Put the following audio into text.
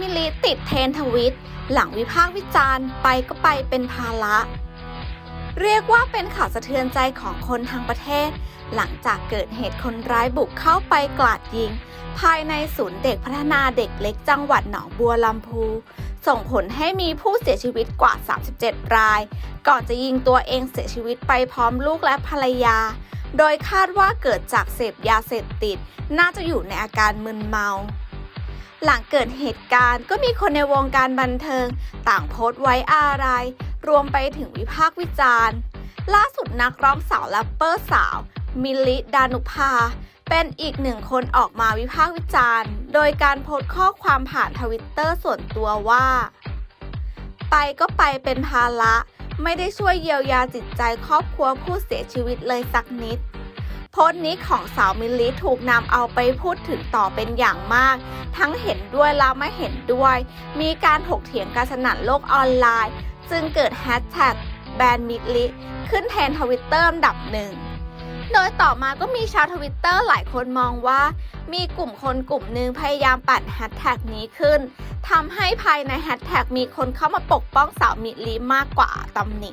มิลิติดเทนทวิต หลังวิพากษ์วิจารณ์ไปก็ไปเป็นภาระ เรียกว่าเป็นข่าวสะเทือนใจของคนทั้งประเทศ หลังจากเกิดเหตุคนร้ายบุกเข้าไปกลาดยิง ภายในศูนย์เด็กพัฒนาเด็กเล็กจังหวัดหนองบัวลำพู ส่งผลให้มีผู้เสียชีวิตกว่า 37 ราย ก่อนจะยิงตัวเองเสียชีวิตไปพร้อมลูกและภรรยา โดยคาดว่าเกิดจากเสพยาเสพติด น่าจะอยู่ในอาการมึนเมา หลังเกิดเหตุการณ์ก็มีคนในวงการบันเทิง ต่างโพสต์ไว้อาลัยรวมไปถึงวิพากษ์วิจารณ์ ล่าสุดนักร้องสาวแรปเปอร์สาว มิลลิดานุภา เป็นอีกหนึ่งคนออกมาวิพากษ์วิจารณ์ โดยการโพสต์ข้อความผ่านทวิตเตอร์ส่วนตัวว่า ไปก็ไปเป็นภาระไม่ได้ช่วยเยียวยาจิตใจครอบครัวผู้เสียชีวิตเลยสักนิด พสต์นี้ของสาวมิลลิถูกนำเอาไปพูดถึงต่อเป็นอย่างมาก ทั้งเห็นด้วยและไม่เห็นด้วย มีการถกเถียงกันสนั่นโลกออนไลน์ จึงเกิดแฮชแท็กแบนมิลลิขึ้นแทนทวิตเตอร์ดับหนึ่งโดยต่อมาก็มีชาวทวิตเตอร์หลายคนมองว่า มีกลุ่มคนกลุ่มหนึ่งพยายามปั่นแฮชแท็กนี้ขึ้นทำให้ภายในแฮชแท็กมีคนเข้ามาปกป้องสาวมิลลิมากกว่าตำหนิ